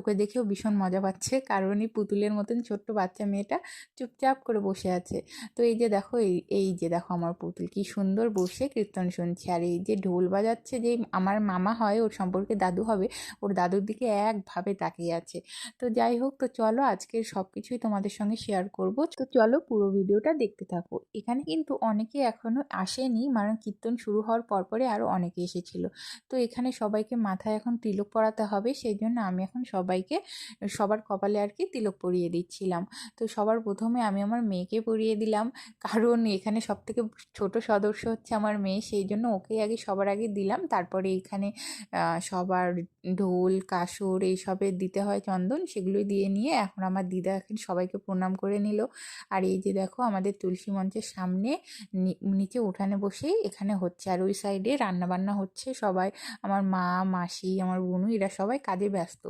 ওকে দেখেও ভীষণ মজা পাচ্ছে। কারণ এই পুতুলের মতন ছোট্ট বাচ্চা মেয়েটা চুপচাপ করে বসে আছে। তো এই যে দেখো, এই এই যে দেখো আমার পুতুল, কি সুন্দর বসে কীর্তন শুনছে। আর এই যে ঢোল বাজাচ্ছে যে আমার মামা হয়, ওর সম্পর্কে দাদু হবে, ওর দাদুর দিকে একভাবে তাকিয়ে আছে। তো যাই হোক, তো চলো আজকের সব কিছুই তোমাদের সঙ্গে শেয়ার করব। তো চলো পুরো ভিডিওটা দেখতে থাকো। এখানে কিন্তু অনেকে এখনও আসেনি মানে কীর্তন শুরু হওয়ার পরপরে আরও অনেকে এসেছিল। তো এখানে সবাইকে মাথায় এখন তিলক পড়াতে হবে, সেই জন্য আমি এখন সবাইকে সবার কপালে আর কি তিলক পরিয়ে দিচ্ছিলাম। তো সবার প্রথমে আমি আমার মেয়েকে পরিয়ে দিলাম। কারণ এখানে সব থেকে ছোট সদস্য হচ্ছে আমার মেয়ে, সেই জন্য ওকে আগে সবার আগে দিলাম। তারপরে এখানে সবার ঢোল, কাসর এইসবের দিতে হয় চন্দন, সেগুলোই দিয়ে নিয়ে এখন আমার দিদা এখন সবাইকে প্রণাম করে নিল। আর এই যে দেখো আমাদের তুলসী মঞ্চের সামনে নিচে উঠানে বসেই এখানে হচ্ছে আর ওই সাইডে রান্নাবান্না হচ্ছে সবাই। আমার মা, মাসি, আমার বোনু, এরা সবাই কাজে ব্যস্ত।